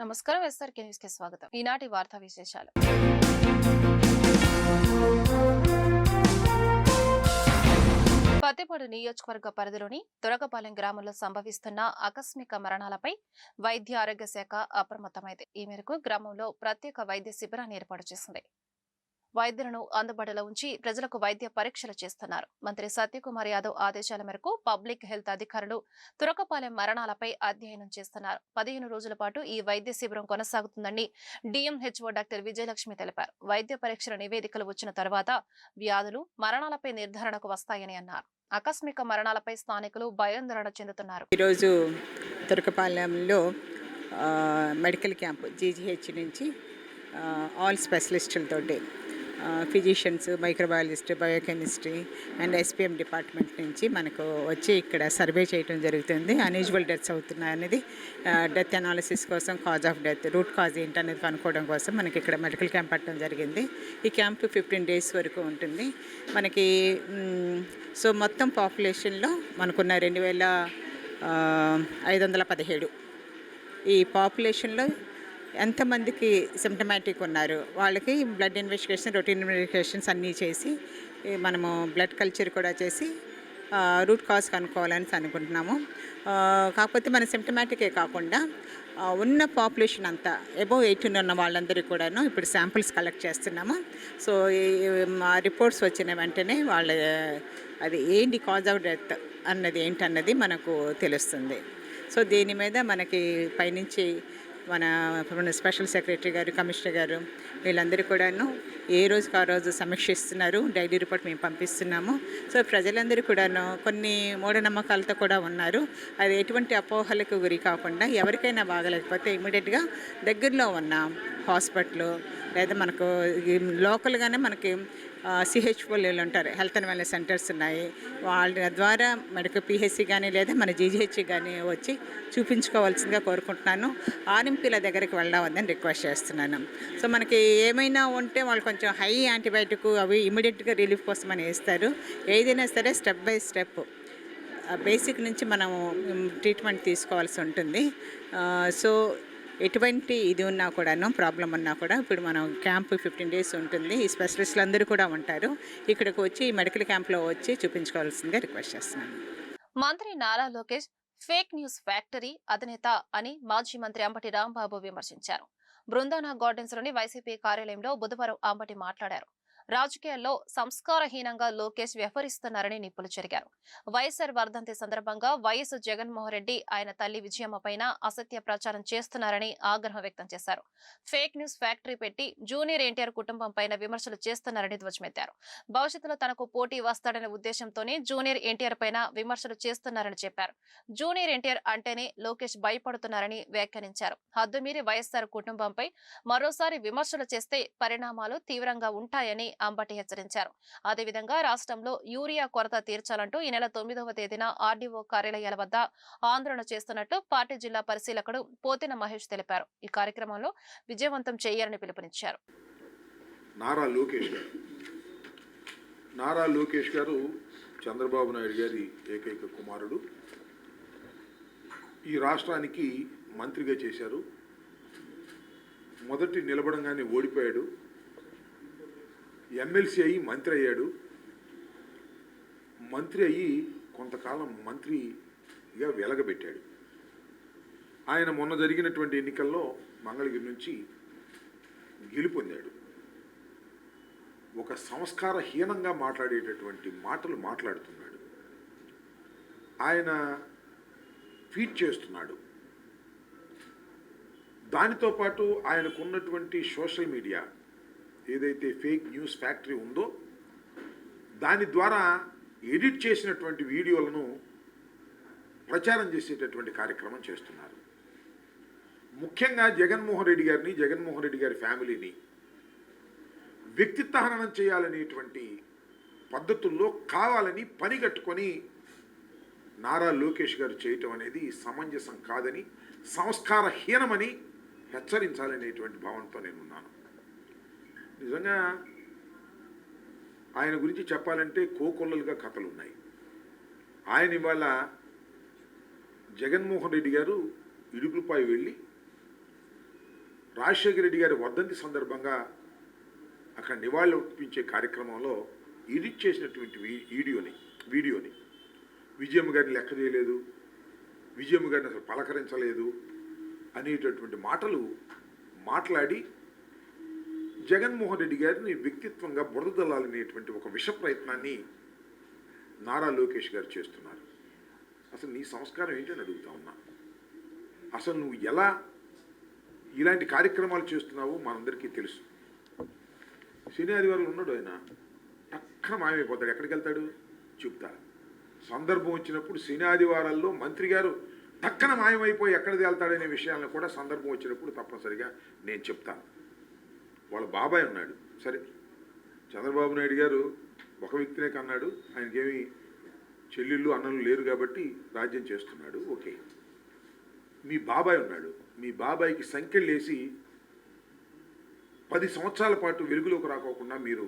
నమస్కారం ఎస్ఆర్కే న్యూస్కి స్వాగతం. ఈనాటి వార్తా విశేషాలు. పత్తిపాడు నియోజకవర్గ పరిధిలోని దొరకపాలెం గ్రామంలో సంభవిస్తున్న ఆకస్మిక మరణాలపై వైద్య ఆరోగ్య శాఖ అప్రమత్తమైంది. ఈ మేరకు గ్రామంలో ప్రత్యేక వైద్య శిబిరాన్ని ఏర్పాటు చేసింది. వైద్యులను అందుబాటులో ఉంచి ప్రజలకు వైద్య పరీక్షలు చేస్తున్నారు. మంత్రి సత్యకుమార్ యాదవ్ ఆదేశాల మేరకు పబ్లిక్ హెల్త్ అధికారులు తురకపాలెం మరణాలపై అధ్యయనం చేస్తున్నారు. పదిహేను రోజుల పాటు ఈ వైద్య శిబిరం కొనసాగుతుందని డిఎంహెచ్ఓ డాక్టర్ విజయలక్ష్మి తెలిపారు. వైద్య పరీక్షల నివేదికలు వచ్చిన తర్వాత వ్యాధులు మరణాలపై నిర్ధారణకు వస్తాయని అన్నారు. ఆకస్మిక మరణాలపై స్థానికులు భయాందోళన చెందుతున్నారు. ఈరోజు తురకపాలెంలో మెడికల్ క్యాంప్ జీజీహెచ్ నుంచి all స్పెషలిస్టులతోటి physicians microbiologist biochemistry and SPM department నుంచి మనకు వచ్చి ఇక్కడ సర్వే చేయడం జరుగుతుంది. అన్యూజువల్ డెత్స్ అవుతున్నాయి అనేది డెత్ అనాలిసిస్ కోసం cause of death root cause ఏంటనేది కనుక్కోవడం కోసం మనకి ఇక్కడ మెడికల్ క్యాంప్ పెట్టడం జరిగింది. ఈ క్యాంప్ ఫిఫ్టీన్ డేస్ వరకు ఉంటుంది. మనకి సో మొత్తం పాపులేషన్లో మనకున్న రెండు వేల ఐదు వందల పదిహేడు. ఈ పాపులేషన్లో ఎంతమందికి సిమ్టమాటిక్ ఉన్నారు? వాళ్ళకి బ్లడ్ ఇన్వెస్టిగేషన్ రొటీన్ ఇన్వెస్టిగేషన్స్ అన్నీ చేసి మనము బ్లడ్ కల్చర్ కూడా చేసి రూట్ కాజ్ కనుక్కోవాలని అనుకుంటున్నాము. కాకపోతే మన సిమ్టమాటికే కాకుండా ఉన్న పాపులేషన్ అంతా ఎబో ఎయిటీన్ ఉన్న వాళ్ళందరికీ కూడాను ఇప్పుడు శాంపిల్స్ కలెక్ట్ చేస్తున్నాము. సో మా రిపోర్ట్స్ వచ్చిన వెంటనే వాళ్ళ అది ఏంటి కాజ్ ఆఫ్ డెత్ అన్నది ఏంటన్నది మనకు తెలుస్తుంది. సో దీని మీద మనకి పైనుంచి మన స్పెషల్ సెక్రటరీ గారు కమిషనర్ గారు వీళ్ళందరూ కూడాను ఏ రోజుకి ఆ రోజు సమీక్షిస్తున్నారు డైలీ రిపోర్ట్ మేము పంపిస్తున్నాము. సో ప్రజలందరూ కూడాను కొన్ని మూఢనమ్మకాలతో కూడా ఉన్నారు. అది ఎటువంటి అపోహలకు గురి కాకుండా ఎవరికైనా బాగలేకపోతే ఇమీడియట్గా దగ్గరలో ఉన్న హాస్పిటల్ లేదా మనకు లోకల్గానే మనకి సిహెచ్ఓలు ఉంటారు హెల్త్ అండ్ వెల్నెస్ సెంటర్స్ ఉన్నాయి. వాళ్ళ ద్వారా మెడికల్ పిహెచ్సి కానీ లేదా మన జీజీహెచ్ కానీ వచ్చి చూపించుకోవాల్సిందిగా కోరుకుంటున్నాను. ఆర్ఎంపీల దగ్గరికి వెళ్దామని రిక్వెస్ట్ చేస్తున్నాను. సో మనకి ఏమైనా ఉంటే వాళ్ళు కొంచెం హై యాంటీబయాటిక్ అవి ఇమీడియట్గా రిలీఫ్ కోసం అని వేస్తారు. ఏదైనా సరే స్టెప్ బై స్టెప్ బేసిక్ నుంచి మనము ట్రీట్మెంట్ తీసుకోవాల్సి ఉంటుంది. సో ఎటువంటి ఇది ఉన్నా కూడాను ప్రాబ్లం ఉన్నా కూడా ఇప్పుడు మనం క్యాంప్ ఫిఫ్టీన్ డేస్ ఉంటుంది. ఈ స్పెషలిస్టులు అందరూ కూడా ఉంటారు. ఇక్కడికి వచ్చి ఈ మెడికల్ క్యాంప్లో వచ్చి చూపించుకోవాల్సిందిగా రిక్వెస్ట్ చేస్తున్నాను. మంత్రి Nara Lokesh fake news factory అధినేత అని మాజీ మంత్రి అంబటి రాంబాబు విమర్శించారు. బృందానా గార్డెన్స్లోని వైసీపీ కార్యాలయంలో బుధవారం అంబటి మాట్లాడారు. రాజకీయాల్లో సంస్కారహీనంగా లోకేష్ వ్యవహరిస్తున్నారని నిప్పులు చెరిగారు. వైఎస్ఆర్ వర్ధంతి సందర్భంగా వైఎస్ జగన్మోహన్ రెడ్డి ఆయన తల్లి విజయమ్మపైన అసత్య ప్రచారం చేస్తున్నారని ఆగ్రహం వ్యక్తం చేశారు. ఫేక్ న్యూస్ ఫ్యాక్టరీ పెట్టి జూనియర్ ఎన్టీఆర్ కుటుంబం పైన విమర్శలు చేస్తున్నారని ధ్వజమెత్తారు. భవిష్యత్తులో తనకు పోటీ వస్తాడనే ఉద్దేశంతోనే జూనియర్ ఎన్టీఆర్ పైన విమర్శలు చేస్తున్నారని చెప్పారు. జూనియర్ ఎన్టీఆర్ అంటేనే లోకేష్ భయపడుతున్నారని వ్యాఖ్యానించారు. హద్దుమీరి వైఎస్ఆర్ కుటుంబంపై మరోసారి విమర్శలు చేస్తే పరిణామాలు తీవ్రంగా ఉంటాయని అంబటి హెచ్చరించారు. అదేవిధంగా రాష్ట్రంలో యూరియా కొరత తీర్చాలంటూ ఈ నెల తొమ్మిదవ తేదీన ఆర్డీఓ కార్యాలయాల వద్ద ఆందోళన చేస్తున్నట్టు పార్టీ జిల్లా పరిశీలకుడు పోతిన మహేష్ తెలిపారు. ఈ కార్యక్రమంలో విజయవంతం చేయాలని పిలుపునిచ్చారు. నారా లోకేష్ గారు. నారా లోకేష్ గారు చంద్రబాబు నాయుడు గారి ఏకైక కుమారుడు. ఈ రాష్ట్రానికి మంత్రిగా చేశారు. మొదటి నిలబడంగానే ఓడిపోయాడు. ఎమ్మెల్సీ అయ్యి మంత్రి అయ్యాడు. మంత్రి అయ్యి కొంతకాలం మంత్రిగా వెలగబెట్టాడు. ఆయన మొన్న జరిగినటువంటి ఎన్నికల్లో మంగళగిరి నుంచి గెలుపొందాడు ఒక సంస్కారహీనంగా మాట్లాడేటటువంటి మాటలు మాట్లాడుతున్నాడు. ఆయన ట్వీట్ చేస్తున్నాడు. దానితో పాటు ఆయనకున్నటువంటి సోషల్ మీడియా ఏదైతే ఫేక్ న్యూస్ ఫ్యాక్టరీ ఉందో దాని ద్వారా ఎడిట్ చేసినటువంటి వీడియోలను ప్రచారం చేసేటటువంటి కార్యక్రమం చేస్తున్నారు. ముఖ్యంగా జగన్మోహన్ రెడ్డి గారిని జగన్మోహన్ రెడ్డి గారి ఫ్యామిలీని వ్యక్తిత్వ హననం చేయాలనేటువంటి పద్ధతుల్లో కావాలని పని కట్టుకొని నారా లోకేష్ గారు చేయటం అనేది సమంజసం కాదని సంస్కారహీనమని హెచ్చరించాలనేటువంటి భావంతో నేను ఉన్నాను నిజంగా ఆయన గురించి చెప్పాలంటే కోకొల్లలుగా కథలు ఉన్నాయి ఆయన ఇవాళ జగన్మోహన్ రెడ్డి గారు ఇడుపులపై వెళ్ళి రాజశేఖర రెడ్డి గారి వర్ధంతి సందర్భంగా అక్కడ నివాళులు అర్పించే కార్యక్రమంలో ఎడిట్ చేసినటువంటి వీ- వీడియోని వీడియోని. విజయమ్మ గారిని లెక్క చేయలేదు. విజయమ్మ గారిని అసలు పలకరించలేదు అనేటటువంటి మాటలు మాట్లాడి జగన్మోహన్ రెడ్డి గారిని వ్యక్తిత్వంగా బురదలాలనేటువంటి ఒక విష ప్రయత్నాన్ని నారా లోకేష్ గారు చేస్తున్నారు. అసలు నీ సంస్కారం ఏంటని అడుగుతా ఉన్నా. అసలు నువ్వు ఎలా ఇలాంటి కార్యక్రమాలు చేస్తున్నావో మనందరికీ తెలుసు. శని ఆదివారం ఉన్నాడు ఆయన. టక్కన మాయమైపోతాడు. ఎక్కడికి వెళ్తాడు? చెప్తా. సందర్భం వచ్చినప్పుడు శని ఆదివారాల్లో మంత్రి గారు టక్కన మాయమైపోయి ఎక్కడికి వెళ్తాడనే విషయాలను కూడా సందర్భం వచ్చినప్పుడు తప్పనిసరిగా నేను చెప్తాను. వాళ్ళ బాబాయ్ ఉన్నాడు సరే చంద్రబాబు నాయుడు గారు ఒక వ్యక్తినే కన్నాడు. ఆయనకేమి చెల్లెళ్ళు అన్నలు లేరు కాబట్టి రాజ్యం చేస్తున్నాడు. ఓకే. మీ బాబాయ్ ఉన్నాడు. మీ బాబాయ్కి సంఖ్యలు వేసి పది సంవత్సరాల పాటు వెలుగులోకి రాకోకుండా మీరు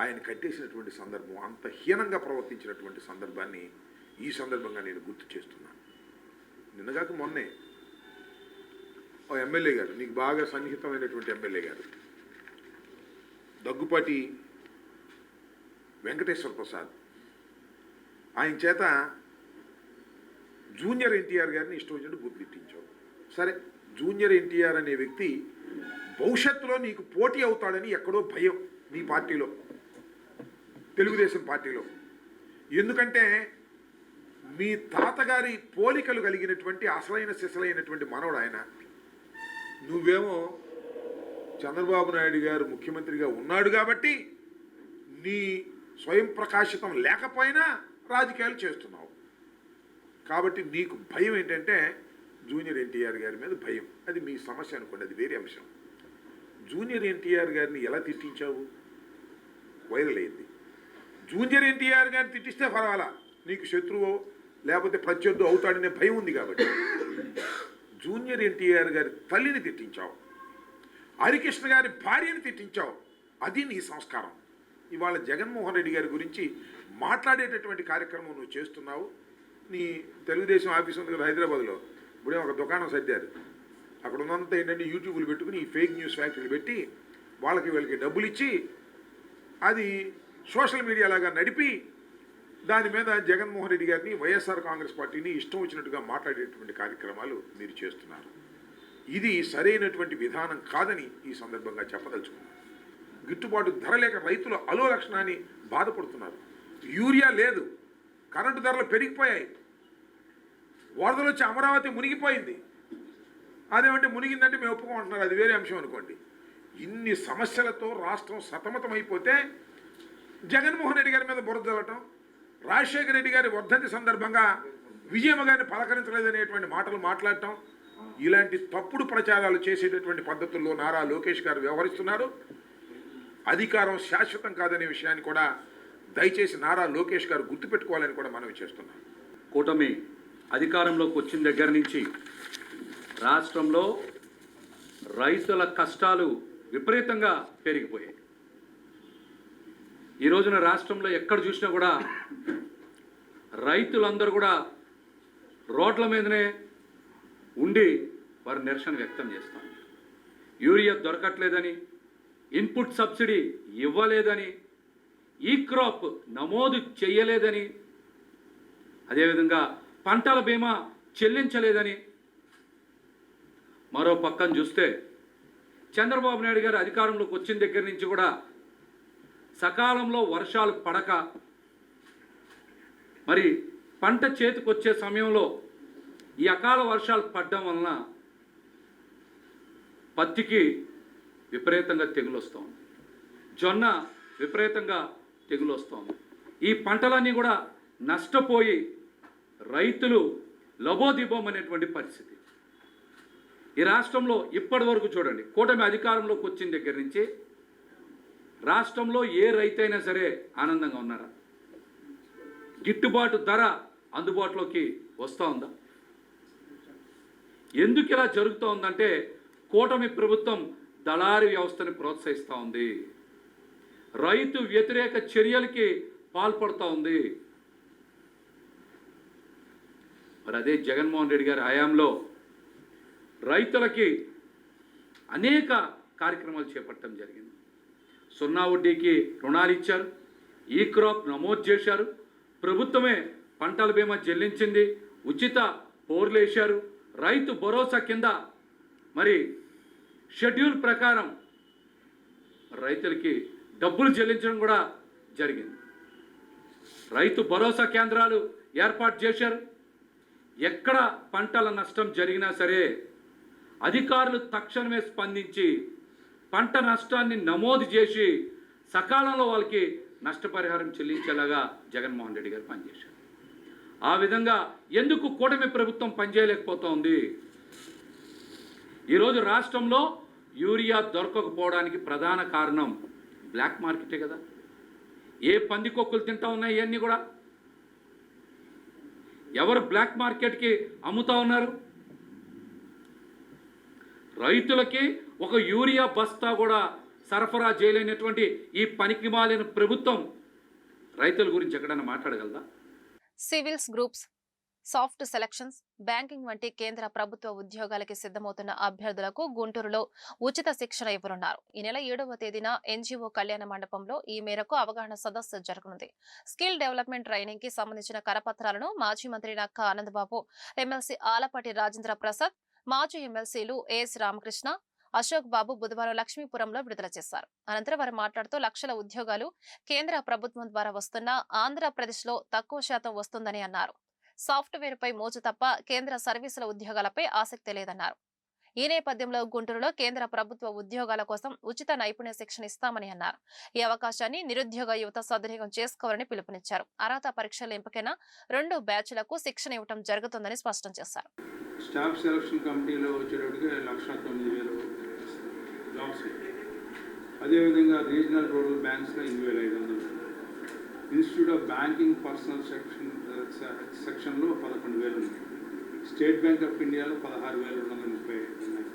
ఆయన కట్టేసినటువంటి సందర్భం అంత హీనంగా ప్రవర్తించినటువంటి సందర్భాన్ని ఈ సందర్భంగా నేను గుర్తు చేస్తున్నాను. నిన్నగాక మొన్నే ఓ ఎమ్మెల్యే గారు నీకు బాగా సన్నిహితమైనటువంటి ఎమ్మెల్యే గారు. దగ్గుపాటి వెంకటేశ్వర ప్రసాద్. ఆయన చేత జూనియర్ ఎన్టీఆర్ గారిని ఇష్టం వచ్చినట్టు బుద్ధి సరే జూనియర్ ఎన్టీఆర్ అనే వ్యక్తి భవిష్యత్తులో నీకు పోటీ అవుతాడని ఎక్కడో భయం నీ పార్టీలో తెలుగుదేశం పార్టీలో. ఎందుకంటే మీ తాతగారి పోలికలు కలిగినటువంటి అసలైన సిసలైనటువంటి మనవడు ఆయన. నువ్వేమో చంద్రబాబు నాయుడు గారు ముఖ్యమంత్రిగా ఉన్నాడు కాబట్టి నీ స్వయం ప్రకాశితం లేకపోయినా రాజకీయాలు చేస్తున్నావు. కాబట్టి నీకు భయం ఏంటంటే జూనియర్ ఎన్టీఆర్ గారి మీద భయం. అది మీ సమస్య అనుకోండి అది వేరే అంశం. జూనియర్ ఎన్టీఆర్ గారిని ఎలా తిట్టించావు? వైరల్ అయింది. జూనియర్ ఎన్టీఆర్ గారిని తిట్టిస్తే పర్వాలా? నీకు శత్రువు లేకపోతే ప్రత్యర్థు అవుతాడనే భయం ఉంది కాబట్టి. జూనియర్ ఎన్టీఆర్ గారి తల్లిని తిట్టించావు. హరికృష్ణ గారి భార్యని తిట్టించావు. అది నీ సంస్కారం. ఇవాళ జగన్మోహన్ రెడ్డి గారి గురించి మాట్లాడేటటువంటి కార్యక్రమం నువ్వు చేస్తున్నావు. నీ తెలుగుదేశం ఆఫీస్ ఉంది కదా హైదరాబాద్లో. ఇప్పుడే ఒక దుకాణం సర్దారు. అక్కడ ఉన్నంత ఏంటంటే యూట్యూబ్లు పెట్టుకుని ఈ ఫేక్ న్యూస్ ఫ్యాక్టరీలు పెట్టి వాళ్ళకి వీళ్ళకి డబ్బులు ఇచ్చి అది సోషల్ మీడియా లాగా నడిపి దాని మీద జగన్మోహన్ రెడ్డి గారిని వైఎస్ఆర్ కాంగ్రెస్ పార్టీని ఇష్టం వచ్చినట్టుగా మాట్లాడేటువంటి కార్యక్రమాలు మీరు చేస్తున్నారు. ఇది సరైనటువంటి విధానం కాదని ఈ సందర్భంగా చెప్పదలుచుకున్నాను. గిట్టుబాటు ధర లేక రైతులు అలో లక్షణాన్ని బాధపడుతున్నారు. యూరియా లేదు కరెంటు ధరలు పెరిగిపోయాయి. వరదలు వచ్చి అమరావతి మునిగిపోయింది. అదేమంటే మునిగిందంటే మేము ఒప్పుకుంటున్నారు అది వేరే అంశం అనుకోండి. ఇన్ని సమస్యలతో రాష్ట్రం సతమతమైపోతే జగన్మోహన్ రెడ్డి గారి మీద బురద జల్లటం రాజశేఖర రెడ్డి గారి వర్ధంతి సందర్భంగా విజయమ్మ గారిని పలకరించలేదనేటువంటి మాటలు మాట్లాడటం ఇలాంటి తప్పుడు ప్రచారాలు చేసేటటువంటి పద్ధతుల్లో నారా లోకేష్ గారు వ్యవహరిస్తున్నారు. అధికారం శాశ్వతం కాదనే విషయాన్ని కూడా దయచేసి నారా లోకేష్ గారు గుర్తుపెట్టుకోవాలని కూడా మనవి చేస్తున్నాం. కూటమి అధికారంలోకి వచ్చిన దగ్గర నుంచి రాష్ట్రంలో రైతుల కష్టాలు విపరీతంగా పెరిగిపోయాయి. ఈ రోజున రాష్ట్రంలో ఎక్కడ చూసినా కూడా రైతులందరూ కూడా రోడ్ల మీదనే ఉండి వారు నిరసన వ్యక్తం చేస్తాం యూరియా దొరకట్లేదని ఇన్పుట్ సబ్సిడీ ఇవ్వలేదని ఈ క్రాప్ నమోదు చేయలేదని అదేవిధంగా పంటల బీమా చెల్లించలేదని. మరో పక్కన చూస్తే చంద్రబాబు నాయుడు గారు అధికారంలోకి వచ్చిన దగ్గర నుంచి కూడా సకాలంలో వర్షాలు పడక మరి పంట చేతికొచ్చే సమయంలో ఈ అకాల వర్షాలు పడడం వలన పత్తికి విపరీతంగా తెగులు వస్తుంది జొన్న విపరీతంగా తెగులు వస్తుంది ఈ పంటలన్నీ కూడా నష్టపోయి రైతులు లబోదిబోమనేటువంటి పరిస్థితి. ఈ రాష్ట్రంలో ఇప్పటి వరకు చూడండి కూటమి అధికారంలోకి వచ్చిన దగ్గర నుంచి రాష్ట్రంలో ఏ రైతైనా సరే ఆనందంగా ఉన్నారా? గిట్టుబాటు ధర అందుబాటులోకి వస్తూ ఉందా? ఎందుకు ఇలా జరుగుతూ ఉందంటే కూటమి ప్రభుత్వం దళారీ వ్యవస్థని ప్రోత్సహిస్తూ ఉంది. రైతు వ్యతిరేక చర్యలకి పాల్పడుతూ ఉంది. మరి అదే జగన్మోహన్ రెడ్డి గారి హయాంలో రైతులకి అనేక కార్యక్రమాలు చేపట్టడం జరిగింది. సున్నా వడ్డీకి రుణాలు ఇచ్చారు. ఈ క్రాప్ నమోదు చేశారు. ప్రభుత్వమే పంటల బీమా చెల్లించింది. ఉచిత బోర్లు వేశారు. రైతు భరోసా కింద మరి షెడ్యూల్ ప్రకారం రైతులకి డబ్బులు చెల్లించడం కూడా జరిగింది. రైతు భరోసా కేంద్రాలు ఏర్పాటు చేశారు. ఎక్కడ పంటల నష్టం జరిగినా సరే అధికారులు తక్షణమే స్పందించి పంట నష్టాన్ని నమోదు చేసి సకాలంలో వాళ్ళకి నష్టపరిహారం చెల్లించేలాగా జగన్మోహన్ రెడ్డి గారు పనిచేశారు. ఆ విధంగా ఎందుకు కూటమి ప్రభుత్వం పనిచేయలేకపోతోంది? ఈరోజు రాష్ట్రంలో యూరియా దొరకకపోవడానికి ప్రధాన కారణం బ్లాక్ మార్కెటే కదా. ఏ పందికొక్కులు తింటా ఉన్నాయి ఇవన్నీ కూడా. ఎవరు బ్లాక్ మార్కెట్కి అమ్ముతా ఉన్నారు? రైతులకి ఒక యూరియా బస్తా కూడా సరఫరా చేయలేనటువంటి ఈ పనికి మాలిన ప్రభుత్వం రైతుల గురించి ఎక్కడైనా మాట్లాడగలదా? Civils groups soft selections banking వంటి కేంద్ర ప్రభుత్వ ఉద్యోగాలకి సిద్ధమవుతున్న అభ్యర్థులకు గుంటూరులో ఉచిత శిక్షణ ఇవ్వనున్నారు. ఈ నెల ఏడవ తేదీన ఎన్జీఓ కళ్యాణ మండపంలో ఈ మేరకు అవగాహన సదస్సు జరగనుంది. స్కిల్ డెవలప్మెంట్ ట్రైనింగ్కి సంబంధించిన కరపత్రాలను మాజీ మంత్రి నక్క ఆనందబాబు ఎమ్మెల్సీ ఆలపాటి రాజేంద్ర ప్రసాద్ మాజీ ఎమ్మెల్సీలు ఏఎస్ రామకృష్ణ అశోక్ బాబు బుధవారం లక్ష్మీపురంలో విడుదల చేశారు. అనంతరం వారు మాట్లాడుతూ లక్షల ఉద్యోగాలు కేంద్ర ప్రభుత్వం ద్వారా వస్తున్న ఆంధ్రప్రదేశ్లో తక్కువ శాతం వస్తుందని అన్నారు. సాఫ్ట్వేర్ పై మోజు తప్ప కేంద్ర సర్వీసుల ఉద్యోగాలపై ఆసక్తి లేదన్నారు. ఈ నేపథ్యంలో గుంటూరులో కేంద్ర ప్రభుత్వ ఉద్యోగాల కోసం ఉచిత నైపుణ్య శిక్షణ ఇస్తామని అన్నారు. ఈ అవకాశాన్ని నిరుద్యోగ యువత సద్వినియోగం చేసుకోవాలని పిలుపునిచ్చారు. అర్హత పరీక్షల ఎంపికైన రెండు బ్యాచ్లకు శిక్షణ ఇవ్వడం జరుగుతుందని స్పష్టం చేశారు. స్టాఫ్ సెలక్షన్ కమిటీలో వచ్చేటట్టుగా లక్ష తొమ్మిది వేలు జాబ్స్ అదేవిధంగా రీజనల్ రూరల్ బ్యాంక్స్లో ఎనిమిది వేల ఐదు వందలు institute of banking personnel section సెక్షన్లో పదకొండు వేలు ఉన్నాయి. స్టేట్ బ్యాంక్ ఆఫ్ ఇండియాలో పదహారు వేల రెండు వందల ముప్పై ఐదు ఉన్నాయి.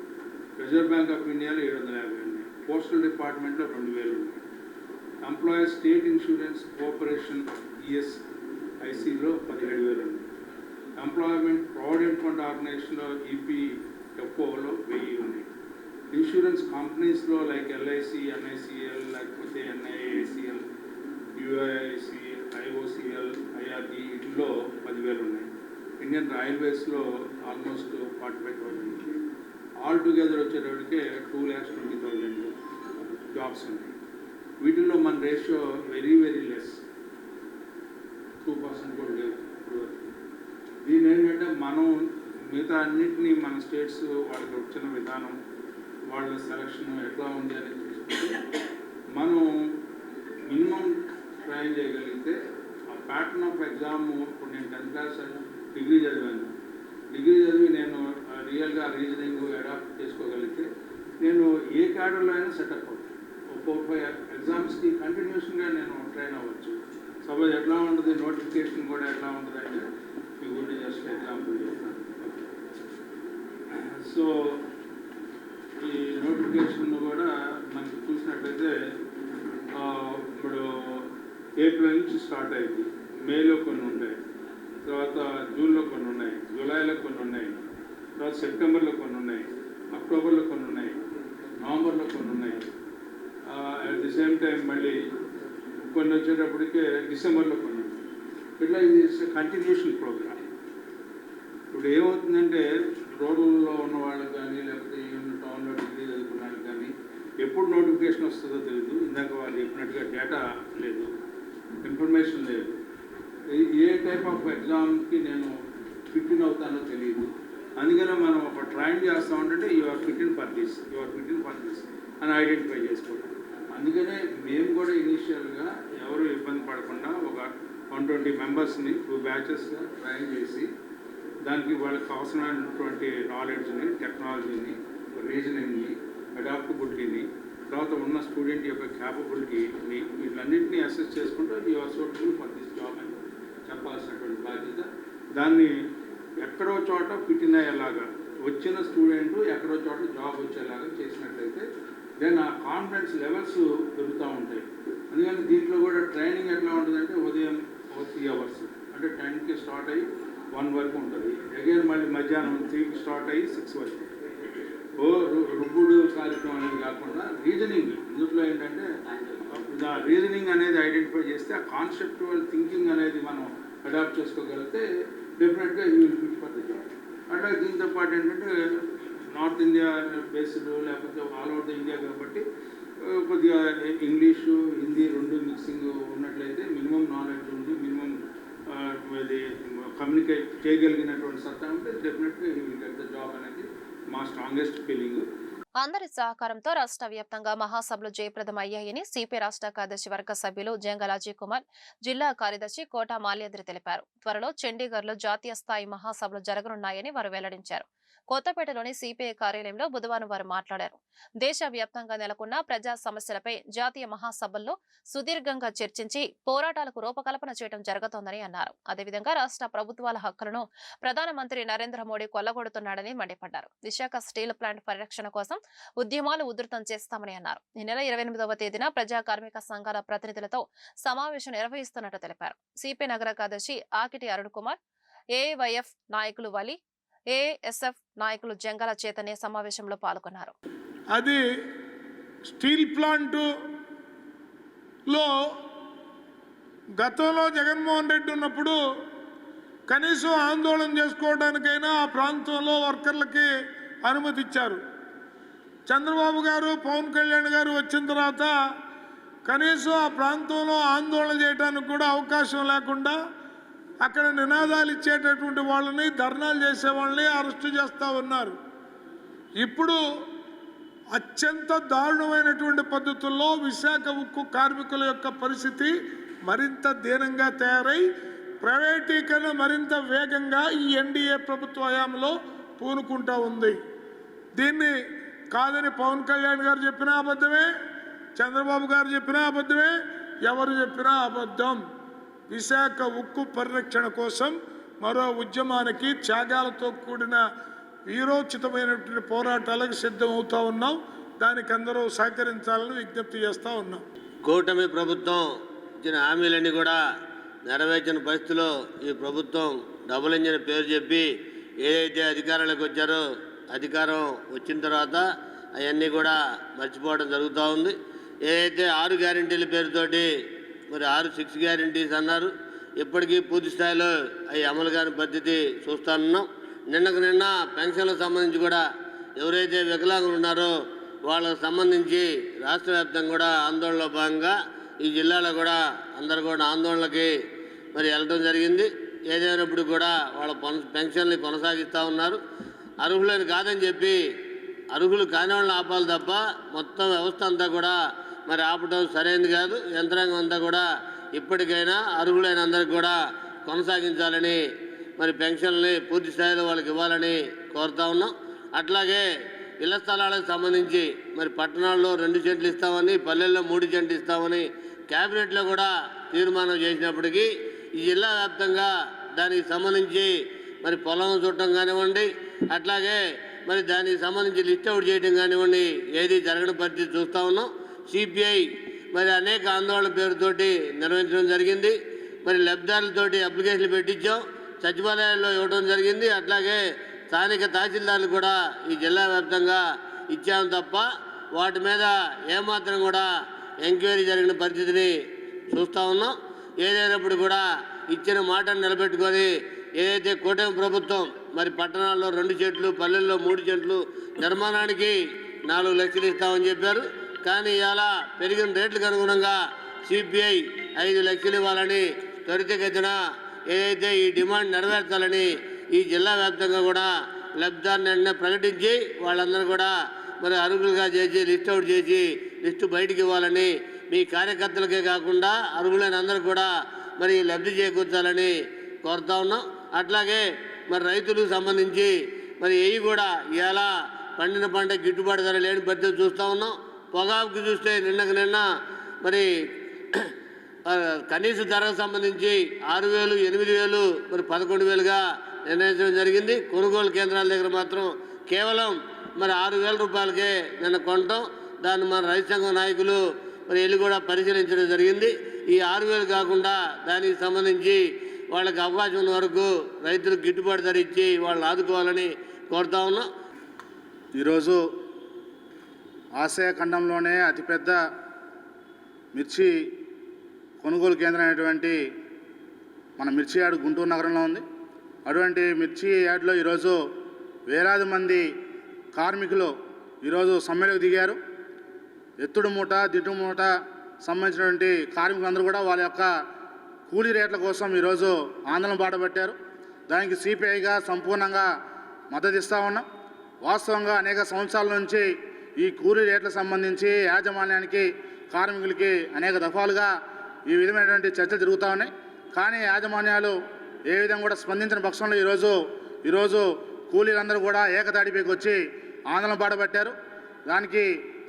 రిజర్వ్ బ్యాంక్ ఆఫ్ ఇండియాలో ఏడు వందల యాభై ఉన్నాయి. పోస్టల్ డిపార్ట్మెంట్లో రెండు వేలు ఉన్నాయి. Employees state insurance cooperation E S ఐసీలో పదిహేడు వేలు ఉన్నాయి. ఎంప్లాయ్మెంట్ ప్రావిడెంట్ ఫండ్ ఆర్గనైజేషన్లో ఈపీఎఫ్ఓలో వెయ్యి ఉన్నాయి. ఇన్సూరెన్స్ కంపెనీస్లో లైక్ ఎల్ఐసి ఎన్ఐసిఎల్ లేకపోతే ఎన్ఐఏసిఎల్ యుఐసిఎల్ ఐఓసిఎల్ ఐఆర్డి ఇంట్లో పదివేలు ఉన్నాయి. Indian రైల్వేస్లో almost forty five thousand altogether వచ్చేటప్పటికే two lakhs twenty thousand jobs ఉన్నాయి. వీటిల్లో మన ratio very very less two percent కూడా లేదు. ఇప్పుడు దీని ఏంటంటే మనం మిగతా అన్నింటినీ మన స్టేట్స్ వాళ్ళకి వచ్చిన విధానం వాళ్ళ సెలక్షన్ ఎట్లా ఉంది అని. మనం మినిమం ట్రైన్ చేయగలిగితే ఆ ప్యాటర్న్ ఆఫ్ ఎగ్జామ్ ఇప్పుడు నేను టెన్త్ క్లాస్ డిగ్రీ చదివాను. డిగ్రీ చదివి నేను రియల్గా రీజనింగ్ అడాప్ట్ చేసుకోగలిగితే నేను ఏ క్యాడర్లో అయినా సెటప్ అవుతాను ఒక ఫోర్ ఫైవ్ ఎగ్జామ్స్కి కంటిన్యూషన్గా నేను ట్రైన్ అవ్వచ్చు. సపోజ్ ఎట్లా ఉంటుంది? నోటిఫికేషన్ కూడా ఎట్లా ఉంటుంది అంటే మీ గురించి జస్ట్ ఎగ్జాంపుల్ చెప్తాను. సో నోటిఫికేషన్ కూడా మనకి చూసినట్లయితే ఇప్పుడు ఏప్రిల్ నుంచి స్టార్ట్ అయింది. మేలో కొన్ని ఉంటాయి తర్వాత జూన్లో కొన్ని ఉన్నాయి. జూలైలో కొన్ని ఉన్నాయి. తర్వాత సెప్టెంబర్లో కొన్ని ఉన్నాయి. అక్టోబర్లో కొన్ని ఉన్నాయి. నవంబర్లో కొన్ని ఉన్నాయి. అట్ ది సేమ్ టైం మళ్ళీ కొన్ని వచ్చేటప్పటికే డిసెంబర్లో కొన్ని ఉన్నాయి. ఇట్లా ఇది కంటిన్యూషన్ ప్రోగ్రామ్ ఇప్పుడు ఏమవుతుందంటే రోడ్లలో ఉన్న వాళ్ళకి కానీ లేకపోతే ఎప్పుడు నోటిఫికేషన్ వస్తుందో తెలియదు ఇందాక వాళ్ళు చెప్పినట్టుగా డేటా లేదు. ఇన్ఫర్మేషన్ లేదు. ఏ- టైప్ ఆఫ్ ఎగ్జామ్కి నేను ఫిట్ ఇన్ అవుతానో తెలియదు అందుకనే మనం ఒక ట్రైన్ చేస్తా ఉంటే your fit in for this your fit in for this అని ఐడెంటిఫై చేసుకోవడం. అందుకనే మేము కూడా ఇనీషియల్గా ఎవరు ఇబ్బంది పడకుండా ఒక వన్ ట్వంటీ మెంబర్స్ని టూ బ్యాచెస్గా ట్రైన్ చేసి దానికి వాళ్ళకి అవసరమైనటువంటి నాలెడ్జ్ని టెక్నాలజీని రీజనింగ్ని అడాప్టబిలిటీని తర్వాత ఉన్న స్టూడెంట్ యొక్క క్యాపబిలిటీని వీటన్నింటినీ అసెస్ చేసుకుంటూ you are suitable for this job అని చెప్పాల్సినటువంటి బాధ్యత. దాన్ని ఎక్కడో చోట ఫిట్ ఎలాగా అయ్యేలాగా వచ్చిన స్టూడెంట్ ఎక్కడో చోట జాబ్ వచ్చేలాగా చేసినట్లయితే దెన్ ఆ కాన్ఫిడెన్స్ లెవెల్స్ పెరుగుతూ ఉంటాయి. అందుకని దీంట్లో కూడా ట్రైనింగ్ ఎట్లా ఉంటుందంటే ఉదయం ఒక త్రీ అవర్స్ అంటే టెన్కి స్టార్ట్ అయ్యి వన్ వరకు ఉంటుంది. అగైన్ మళ్ళీ మధ్యాహ్నం త్రీకి స్టార్ట్ అయ్యి సిక్స్ వరకు. ఓ రు- రుబ్బుడు కార్య అనేది కాకుండా రీజనింగ్ ఇందులో ఏంటంటే ఆ రీజనింగ్ అనేది ఐడెంటిఫై చేస్తే ఆ కాన్సెప్టువల్ థింకింగ్ అనేది మనం అడాప్ట్ చేసుకోగలిగితే డెఫినెట్గా you will fit for the job దీంతో పాటు ఏంటంటే నార్త్ ఇండియా బేస్డ్ లేకపోతే ఆల్ ఓవర్ ద ఇండియా కాబట్టి కొద్దిగా ఇంగ్లీషు హిందీ రెండు మిక్సింగ్ ఉన్నట్లయితే మినిమం నాలెడ్జ్ ఉంది మినిమం అది కమ్యూనికేట్ చేయగలిగినటువంటి సత్తా ఉంటే డెఫినెట్గా he will get the job అనేది మా స్ట్రాంగెస్ట్ ఫీలింగ్ అందరి సహకారంతో రాష్ట్ర వ్యాప్తంగా మహాసభలు జయప్రదం అయ్యాయని సిపి రాష్ట్ర కార్యదర్శి వర్గ సభ్యులు జంగలాజీ కుమార్ జిల్లా కార్యదర్శి కోట మాల్యాద్రి తెలిపారు. త్వరలో చండీగఢ్లో జాతీయ స్థాయి మహాసభలు జరగనున్నాయని వారు వెల్లడించారు. కొత్తపేటలోని సిపిఐ కార్యాలయంలో బుధవారం వారు మాట్లాడారు. దేశవ్యాప్తంగా నెలకొన్న ప్రజా సమస్యలపై జాతీయ మహాసభల్లో సుదీర్ఘంగా చర్చించి పోరాటాలకు రూపకల్పన చేయడం జరుగుతోందని అన్నారు. అదేవిధంగా రాష్ట్ర ప్రభుత్వాల హక్కులను ప్రధానమంత్రి నరేంద్ర మోడీ కొల్లగొడుతున్నాడని మండిపడ్డారు. విశాఖ స్టీల్ ప్లాంట్ పరిరక్షణ కోసం ఉద్యమాలు ఉధృతం చేస్తామని అన్నారు. ఈ నెల ఇరవై ఎనిమిదవ తేదీన ప్రజా కార్మిక సంఘాల ప్రతినిధులతో సమావేశం నిర్వహిస్తున్నట్టు తెలిపారు. సిపి నగర కార్యదర్శి ఆకిటి అరుణ్ కుమార్ ఏవైఎఫ్ నాయకులు వలి ఏఎస్ఎఫ్ నాయకులు జంగల చేతనే సమావేశంలో పాల్గొన్నారు. అది స్టీల్ ప్లాంటులో గతంలో జగన్మోహన్ రెడ్డి ఉన్నప్పుడు కనీసం ఆందోళన చేసుకోవడానికైనా ఆ ప్రాంతంలో వర్కర్లకి అనుమతి ఇచ్చారు. చంద్రబాబు గారు పవన్ కళ్యాణ్ గారు వచ్చిన తర్వాత కనీసం ఆ ప్రాంతంలో ఆందోళన చేయడానికి కూడా అవకాశం లేకుండా అక్కడ నినాదాలు ఇచ్చేటటువంటి వాళ్ళని ధర్నాలు చేసే వాళ్ళని అరెస్టు చేస్తూ ఉన్నారు. ఇప్పుడు అత్యంత దారుణమైనటువంటి పద్ధతుల్లో విశాఖ ఉక్కు కార్మికుల యొక్క పరిస్థితి మరింత దీనంగా తయారై ప్రైవేటీకరణ మరింత వేగంగా ఈ ఎన్డీఏ ప్రభుత్వ హయాంలో పూనుకుంటా ఉంది. దీన్ని కాదని పవన్ కళ్యాణ్ గారు చెప్పినా అబద్ధమే చంద్రబాబు గారు చెప్పినా అబద్ధమే ఎవరు చెప్పినా అబద్ధం. విశాఖ ఉక్కు పరిరక్షణ కోసం మరో ఉద్యమానికి త్యాగాలతో కూడిన వీరోచితమైనటువంటి పోరాటాలకు సిద్ధమవుతా ఉన్నాం. దానికి అందరూ సహకరించాలని విజ్ఞప్తి చేస్తూ ఉన్నాం. కూటమి ప్రభుత్వం ఇచ్చిన హామీలన్నీ కూడా నెరవేర్చిన పరిస్థితిలో ఈ ప్రభుత్వం డబుల్ ఇంజిన్ పేరు చెప్పి ఏదైతే అధికారంలోకి వచ్చారో అధికారం వచ్చిన తర్వాత అవన్నీ కూడా మర్చిపోవడం జరుగుతూ ఉంది. ఏదైతే ఆరు గ్యారంటీల పేరుతోటి మరి ఆరు సిక్స్ గ్యారంటీస్ అన్నారు. ఇప్పటికీ పూర్తి స్థాయిలో అవి అమలు కాని పద్ధతి చూస్తానున్నాం. నిన్నకు నిన్న పెన్షన్లకు సంబంధించి కూడా ఎవరైతే వికలాంగులు ఉన్నారో వాళ్ళకు సంబంధించి రాష్ట్ర వ్యాప్తంగా కూడా ఆందోళనలో భాగంగా ఈ జిల్లాలో కూడా అందరు కూడా ఆందోళనకి మరి వెళ్ళడం జరిగింది. ఏదైనప్పుడు కూడా వాళ్ళ పన్- పెన్షన్ని కొనసాగిస్తూ ఉన్నారు. అర్హులని కాదని చెప్పి అర్హులు కాని వాళ్ళని ఆపాలి తప్ప మొత్తం వ్యవస్థ అంతా కూడా మరి ఆపడం సరైనది కాదు. యంత్రాంగం అంతా కూడా ఇప్పటికైనా అర్హులైన అందరికి కూడా కొనసాగించాలని మరి పెన్షన్ని పూర్తి స్థాయిలో వాళ్ళకి ఇవ్వాలని కోరుతా ఉన్నాం. అట్లాగే ఇళ్ళ స్థలాలకు సంబంధించి మరి పట్టణాల్లో రెండు సెంట్లు ఇస్తామని పల్లెల్లో మూడు సెంట్లు ఇస్తామని క్యాబినెట్లో కూడా తీర్మానం చేసినప్పటికీ ఈ జిల్లా వ్యాప్తంగా దానికి సంబంధించి మరి పొలం చుట్టం కానివ్వండి అట్లాగే మరి దానికి సంబంధించి లిస్ట్ అవుట్ చేయడం కానివ్వండి ఏది జరగని పరిస్థితి చూస్తూ ఉన్నాం. సిపిఐ మరి అనేక ఆందోళన పేరుతోటి నిర్వహించడం జరిగింది. మరి లబ్ధిదారులతోటి అప్లికేషన్లు పెట్టించాం. సచివాలయాల్లో ఇవ్వడం జరిగింది. అట్లాగే స్థానిక తహసీల్దార్లు కూడా ఈ జిల్లా వ్యాప్తంగా ఇచ్చాము తప్ప వాటి మీద ఏమాత్రం కూడా ఎంక్వైరీ జరిగిన పరిస్థితిని చూస్తూ ఉన్నాం. ఏదైనప్పుడు కూడా ఇచ్చిన మాటను నిలబెట్టుకొని ఏదైతే కూటమి ప్రభుత్వం మరి పట్టణాల్లో రెండు చెట్లు పల్లెల్లో మూడు చెట్లు నిర్మాణానికి నాలుగు లక్షలు ఇస్తామని చెప్పారు. కానీ ఇలా పెరిగిన రేట్లకు అనుగుణంగా సిపిఐ ఐదు లక్షలు ఇవ్వాలని త్వరితగతిన ఏదైతే ఈ డిమాండ్ నెరవేర్చాలని ఈ జిల్లా వ్యాప్తంగా కూడా లబ్ధిదారుని వెంటనే ప్రకటించి వాళ్ళందరూ కూడా మరి అర్హులుగా చేసి లిస్ట్ అవుట్ చేసి లిస్టు బయటికి ఇవ్వాలని మీ కార్యకర్తలకే కాకుండా అర్హులైన అందరూ కూడా మరి లబ్ధి చేకూర్చాలని కోరుతా ఉన్నాం. అట్లాగే మరి రైతులకు సంబంధించి మరి ఏవి కూడా ఇలా పండిన పంట గిట్టుబాటు ధర లేని పరిస్థితి చూస్తూ ఉన్నాం. పొగాకు చూస్తే నిన్నకు నిన్న మరి కనీస ధరకు సంబంధించి ఆరు వేలు ఎనిమిది వేలు మరి పదకొండు వేలుగా నిర్ణయించడం జరిగింది. కొనుగోలు కేంద్రాల దగ్గర మాత్రం కేవలం మరి ఆరు వేల రూపాయలకే నిన్న కొనటం దాన్ని మన రైతు సంఘం నాయకులు మరి వెళ్ళి కూడా పరిశీలించడం జరిగింది. ఈ ఆరు వేలు కాకుండా దానికి సంబంధించి వాళ్ళకి అవకాశం ఉన్న వరకు రైతులకు గిట్టుబాటు ధర ఇచ్చి వాళ్ళని ఆదుకోవాలని కోరుతా ఉన్నాం. ఈరోజు ఆసియా ఖండంలోనే అతిపెద్ద మిర్చి కొనుగోలు కేంద్రం అయినటువంటి మన మిర్చి యార్డ్ గుంటూరు నగరంలో ఉంది. అటువంటి మిర్చి యార్డ్లో ఈరోజు వేలాది మంది కార్మికులు ఈరోజు సమ్మెలకు దిగారు. ఎత్తుడు మూట దిట్టు మూట సంబంధించినటువంటి కార్మికులందరూ కూడా వాళ్ళ యొక్క కూలీ రేట్ల కోసం ఈరోజు ఆందోళన బాటపట్టారు దానికి సిపిఐగా సంపూర్ణంగా మద్దతు ఇస్తూ ఉన్నాం. వాస్తవంగా అనేక సంవత్సరాల నుంచి ఈ కూలీ రేట్లకు సంబంధించి యాజమాన్యానికి కార్మికులకి అనేక దఫాలుగా ఈ విధమైనటువంటి చర్చలు జరుగుతూ ఉన్నాయి. కానీ యాజమాన్యాలు ఏ విధంగా కూడా స్పందించిన పక్షంలో ఈరోజు ఈరోజు కూలీలందరూ కూడా ఏకతాటిపైకి వచ్చి ఆందోళన పాటపట్టారు దానికి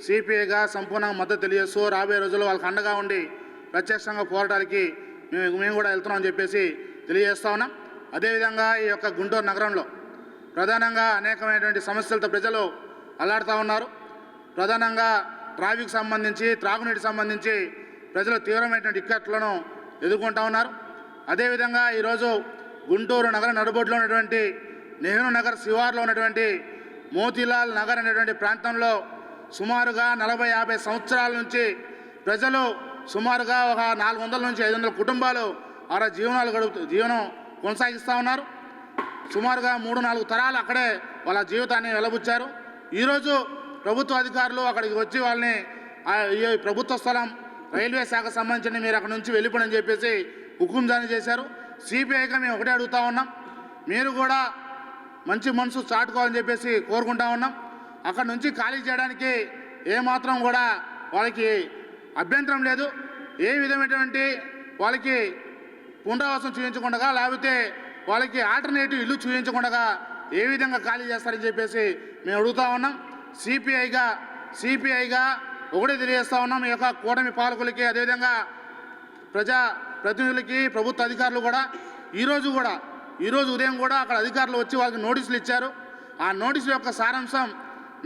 సిపిఐగా సంపూర్ణంగా మద్దతు తెలియజేస్తూ రాబోయే రోజుల్లో వాళ్ళకి అండగా ఉండి ప్రత్యక్షంగా పోరాటానికి మేము మేము కూడా వెళ్తున్నామని చెప్పేసి తెలియజేస్తా ఉన్నాం. అదేవిధంగా ఈ యొక్క గుంటూరు నగరంలో ప్రధానంగా అనేకమైనటువంటి సమస్యలతో ప్రజలు అల్లాడుతూ ఉన్నారు. ప్రధానంగా ట్రాఫిక్ సంబంధించి త్రాగునీటి సంబంధించి ప్రజలు తీవ్రమైనటువంటి ఇక్కట్లను ఎదుర్కొంటూ ఉన్నారు. అదేవిధంగా ఈరోజు గుంటూరు నగర నడుబొడ్లో ఉన్నటువంటి నెహ్రూ నగర్ శివార్లో ఉన్నటువంటి మోతీలాల్ నగర్ అనేటువంటి ప్రాంతంలో సుమారుగా నలభై యాభై సంవత్సరాల నుంచి ప్రజలు సుమారుగా ఒక నాలుగు వందల నుంచి ఐదు వందల కుటుంబాలు ఆడ జీవనాలు గడుపుతూ జీవనం కొనసాగిస్తూ ఉన్నారు. సుమారుగా మూడు నాలుగు తరాలు అక్కడే వాళ్ళ జీవితాన్ని వెలబుచ్చారు. ఈరోజు ప్రభుత్వ అధికారులు అక్కడికి వచ్చి వాళ్ళని ఈ ప్రభుత్వ స్థలం రైల్వే శాఖ సంబంధించిన మీరు అక్కడ నుంచి వెళ్ళిపోండి చెప్పేసి హుకుం జారీ చేశారు. సిపిఐగా మేము ఒకటే అడుగుతా ఉన్నాం. మీరు కూడా మంచి మనసు చాటుకోవాలని చెప్పేసి కోరుకుంటా ఉన్నాం. అక్కడ నుంచి ఖాళీ చేయడానికి ఏమాత్రం కూడా వాళ్ళకి అభ్యంతరం లేదు. ఏ విధమైనటువంటి వాళ్ళకి పునరావాసం చూపించకుండా లేకపోతే వాళ్ళకి ఆల్టర్నేటివ్ ఇల్లు చూపించకుండా ఏ విధంగా ఖాళీ చేస్తారని చెప్పేసి మేము అడుగుతా ఉన్నాం. సిపిఐగా సిపిఐగా ఒకటే తెలియజేస్తా ఉన్నాం. ఈ యొక్క కూటమి పాలకులకి అదేవిధంగా ప్రజా ప్రతినిధులకి ప్రభుత్వ అధికారులు కూడా. ఈరోజు కూడా ఈరోజు ఉదయం కూడా అక్కడ అధికారులు వచ్చి వాళ్ళకి నోటీసులు ఇచ్చారు. ఆ నోటీసు యొక్క సారాంశం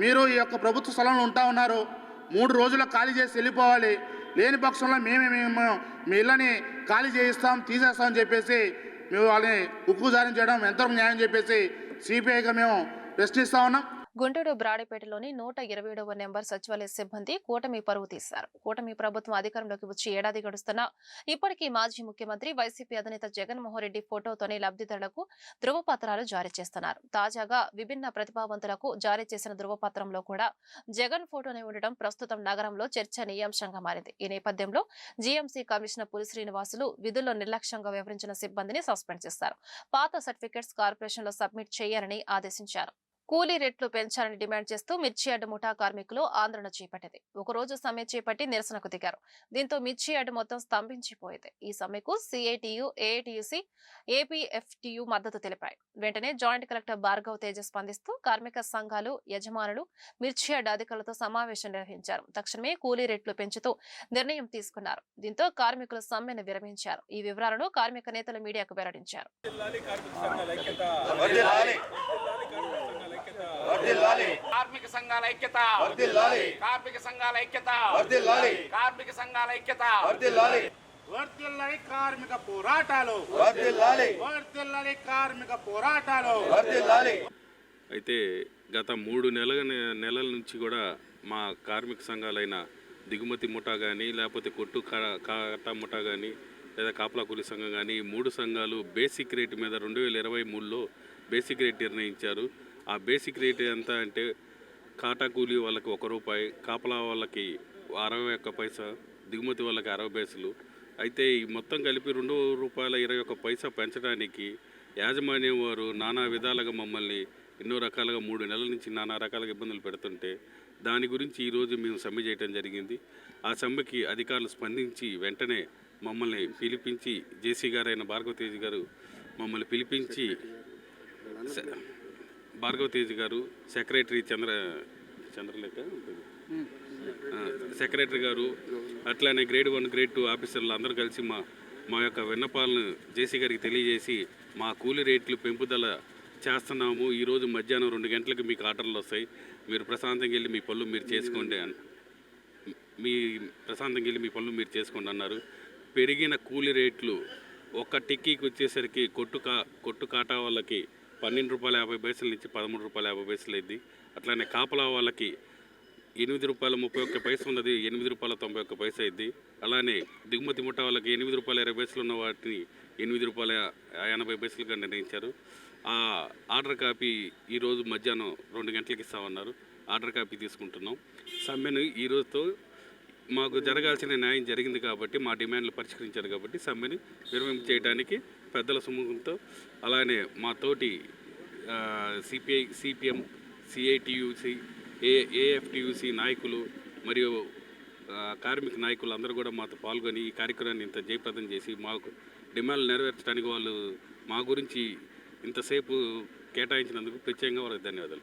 మీరు ఈ యొక్క ప్రభుత్వ స్థలంలో ఉంటా ఉన్నారు. మూడు రోజుల్లో ఖాళీ చేసి వెళ్ళిపోవాలి. లేని పక్షంలో మేమే మేము మీ ఇళ్ళని ఖాళీ చేయిస్తాం తీసేస్తామని చెప్పేసి మేము వాళ్ళని ఉక్కు జారీ చేయడం ఎంతవరకు న్యాయం చెప్పేసి సిపిఐగా మేము ప్రశ్నిస్తా ఉన్నాం. గుంటూరు బ్రాడేపేటలోని నూట ఇరవై ఏడవ నెంబర్ సచివాలయ సిబ్బంది కూటమి పరువు తీశారు. కూటమి ప్రభుత్వం అధికారంలోకి వచ్చి ఏడాది గడుస్తున్నా ఇప్పటికీ మాజీ ముఖ్యమంత్రి వైసీపీ అధినేత జగన్మోహన్ రెడ్డి ఫోటోతోనే లబ్ధిదారులకు ధృవపత్రాలు జారీ చేస్తున్నారు. తాజాగా విభిన్న ప్రతిభావంతులకు జారీ చేసిన ధృవపత్రంలో కూడా జగన్ ఫోటోనే ఉండటం ప్రస్తుతం నగరంలో చర్చనీయాంశంగా మారింది. ఈ నేపథ్యంలో జీఎంసీ కమిషనర్ పులి శ్రీనివాసులు విధుల్లో నిర్లక్ష్యంగా వ్యవహరించిన సిబ్బందిని సస్పెండ్ చేశారు. పాత సర్టిఫికెట్స్ కార్పొరేషన్లో సబ్మిట్ చేయాలని ఆదేశించారు. కూలీ రేట్లు పెంచాలని డిమాండ్ చేస్తూ మిర్చి యార్డు ముఠా కార్మికులు ఆందోళన చేపట్టింది. ఒకరోజు సమ్మె చేపట్టి నిరసనకు దిగారు. దీంతో మిర్చి యార్డు మొత్తం స్తంభించిపోయింది. ఈ సమ్మెకు సిఐటియు ఏఐటియుసి ఏపీఎఫ్టియు మద్దతు తెలిపాయి. వెంటనే జాయింట్ కలెక్టర్ భార్గవ్ తేజ స్పందిస్తూ కార్మిక సంఘాలు యజమానులు మిర్చి యార్డు అధికారులతో సమావేశం నిర్వహించారు. తక్షణమే కూలీ రేట్లు పెంచుతూ నిర్ణయం తీసుకున్నారు. దీంతో కార్మికులు సమ్మెను విరమించారు. ఈ వివరాలను కార్మిక నేతలు మీడియాకు వెల్లడించారు. కార్మిక సంఘాల ఐక్యత. కార్మిక సంఘాల ఐక్యత. కార్మిక సంఘాల ఐక్యత. వర్తిల్లాలి కార్మిక పోరాటాలు. వర్తిల్లాలి కార్మిక పోరాటాలు. అయితే గత మూడు నెలల నెలల నుంచి కూడా మా కార్మిక సంఘాలైన దిగుమతి ముఠా కానీ లేకపోతే కొట్టు కాటా ముఠా కానీ లేదా కాపలా కూలి సంఘం కానీ ఈ మూడు సంఘాలు బేసిక్ రేట్ మీద రెండు వేల ఇరవై మూడులో బేసిక్ రేట్ నిర్ణయించారు. ఆ బేసిక్ రేట్ ఎంత అంటే కాటా కూలి వాళ్ళకి ఒక రూపాయి కాపలా వాళ్ళకి అరవై ఒక్క పైసా దిగుమతి వాళ్ళకి అరవై పైసలు. అయితే ఈ మొత్తం కలిపి రెండు రూపాయల ఇరవై ఒక్క పైసా పెంచడానికి యాజమాన్యం వారు నానా విధాలుగా మమ్మల్ని ఎన్నో రకాలుగా మూడు నెలల నుంచి నానా రకాలుగా ఇబ్బందులు పెడుతుంటే దాని గురించి ఈరోజు మేము సమ్మె చేయడం జరిగింది. ఆ సమ్మెకి అధికారులు స్పందించి వెంటనే మమ్మల్ని పిలిపించి జేసీ గారైన భార్గవతేజ్ గారు మమ్మల్ని పిలిపించి భార్గవ తేజ్ గారు సెక్రటరీ చంద్ర చంద్రలేఖ సెక్రటరీ గారు అట్లానే గ్రేడ్ వన్ గ్రేడ్ టూ ఆఫీసర్లు అందరూ కలిసి మా మా యొక్క విన్నపాలను జేసీ గారికి తెలియజేసి మా కూలీ రేట్లు పెంపుదల చేస్తున్నాము. ఈరోజు మధ్యాహ్నం రెండు గంటలకు మీకు ఆర్డర్లు వస్తాయి. మీరు ప్రశాంతంగా వెళ్ళి మీ పనులు మీరు చేసుకోండి మీ ప్రశాంతంగా వెళ్ళి మీ పనులు మీరు చేసుకోండి అన్నారు. పెరిగిన కూలీ రేట్లు ఒక్క టిక్కీకి వచ్చేసరికి కొట్టు కా కొట్టు కాటా వాళ్ళకి పన్నెండు రూపాయల యాభై పైసల నుంచి పదమూడు రూపాయల యాభై పైసలు అయింది. అట్లానే కాపలా వాళ్ళకి ఎనిమిది రూపాయల ముప్పై ఒక్క పైస ఉన్నది ఎనిమిది రూపాయల తొంభై ఒక్క పైస అయింది. అలానే దిగుమతి ముఠా వాళ్ళకి ఎనిమిది రూపాయల ఇరవై పైసలు ఉన్న వాటిని ఎనిమిది రూపాయల ఎనభై పైసలుగా నిర్ణయించారు. ఆ ఆర్డర్ కాపీ ఈరోజు మధ్యాహ్నం రెండు గంటలకు ఇస్తామన్నారు. ఆర్డర్ కాపీ తీసుకుంటున్నాం. సమ్మెను ఈ రోజుతో మాకు జరగాల్సిన న్యాయం జరిగింది కాబట్టి మా డిమాండ్లు పరిష్కరించారు కాబట్టి సమ్మెని విరమింప చేయడానికి పెద్దల సుముఖంతో అలానే మా తోటి CPI CPM CITUC A AFTUC నాయకులు మరియు కార్మిక నాయకులు అందరూ కూడా మాతో పాల్గొని ఈ కార్యక్రమాన్ని ఇంత జయప్రదం చేసి మాకు డిమాండ్లు నెరవేర్చడానికి వాళ్ళు మా గురించి ఇంతసేపు కేటాయించినందుకు ప్రత్యేకంగా వాళ్ళకి ధన్యవాదాలు.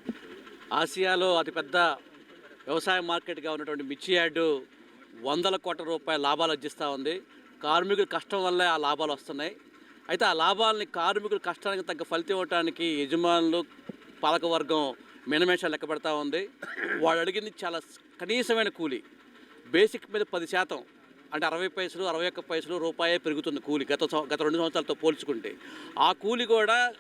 ఆసియాలో అతిపెద్ద వ్యవసాయ మార్కెట్గా ఉన్నటువంటి మిర్చి యార్డు వందల కోట్ల రూపాయల లాభాలు అర్జిస్తూ ఉంది. కార్మికుల కష్టం వల్లే ఆ లాభాలు వస్తున్నాయి. అయితే ఆ లాభాలని కార్మికుల కష్టానికి తగ్గ ఫలితం ఇవ్వడానికి యజమానులు పాలకవర్గం మినమేషాలు లెక్క పెడతా ఉంది. వాళ్ళు అడిగింది చాలా కనీసమైన కూలి. బేసిక్ మీద పది శాతం. అంటే అరవై పైసలు అరవై ఒక్క పైసలు రూపాయే పెరుగుతుంది కూలి గత సం- గత రెండు సంవత్సరాలతో పోల్చుకుంటే. ఆ కూలి కూడా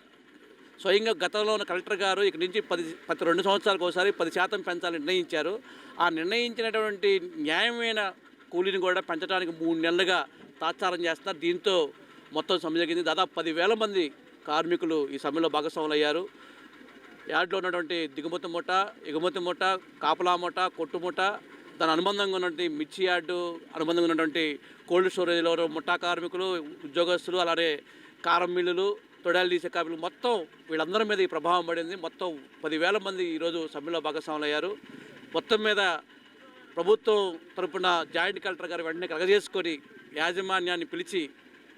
స్వయంగా గతంలో ఉన్న కలెక్టర్ గారు ఇక నుంచి పది ప్రతి రెండు సంవత్సరాలకు ఒకసారి పది శాతం పెంచాలని నిర్ణయించారు. ఆ నిర్ణయించినటువంటి న్యాయమైన కూలీని కూడా పెంచడానికి మూడు నెలలుగా తాత్సారం చేస్తున్నారు. దీంతో మొత్తం సమ్మె జరిగింది. దాదాపు పదివేల మంది కార్మికులు ఈ సమ్మెలో భాగస్వాములు అయ్యారు యార్డ్లో ఉన్నటువంటి దిగుమతి మూట ఎగుమతి మూట కాపలా మూట కొట్టు మూట దాని అనుబంధంగా ఉన్నటువంటి మిర్చి యార్డు అనుబంధంగా ఉన్నటువంటి కోల్డ్ స్టోరేజ్లో ముఠా కార్మికులు ఉద్యోగస్తులు అలానే కారం మిల్లులు తొడాలు తీసే కార్మికులు మొత్తం వీళ్ళందరి మీద ఈ ప్రభావం పడింది. మొత్తం పదివేల మంది ఈరోజు సమ్మెలో భాగస్వాములు అయ్యారు మొత్తం మీద ప్రభుత్వం తరపున జాయింట్ కలెక్టర్ గారు వెంటనే కలగజేసుకొని యాజమాన్యాన్ని పిలిచి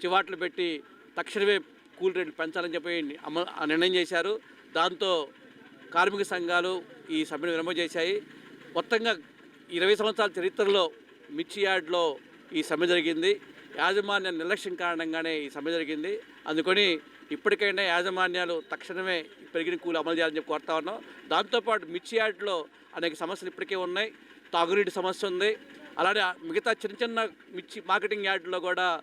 చివాట్లు పెట్టి తక్షణమే కూల్ రేట్లు పెంచాలని చెప్పి అమ ఆ నిర్ణయం చేశారు. దాంతో కార్మిక సంఘాలు ఈ సమ్మెను విరమ చేశాయి. మొత్తంగా ఇరవై సంవత్సరాల చరిత్రలో మిర్చి యార్డ్లో ఈ సమ్మె జరిగింది. యాజమాన్య నిర్లక్ష్యం కారణంగానే ఈ సమ్మె జరిగింది. అందుకని ఇప్పటికైనా యాజమాన్యాలు తక్షణమే పెరిగిన కూలి అమలు చేయాలని చెప్పి కోరుతా ఉన్నాం. దాంతోపాటు మిర్చి యార్డ్లో అనేక సమస్యలు ఇప్పటికే ఉన్నాయి. తాగునీటి సమస్య ఉంది. అలానే మిగతా చిన్న చిన్న మిర్చి మార్కెటింగ్ యార్డ్లో కూడా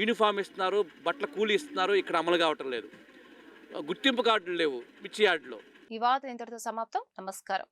యూనిఫామ్ ఇస్తున్నారు బట్టల కూలి ఇస్తున్నారు ఇక్కడ అమలు కావటం లేదు. గుర్తింపు కార్డులు లేవు మిర్చి యార్డులో. ఈ వార్త ఇంతటితో సమాప్తం. నమస్కారం.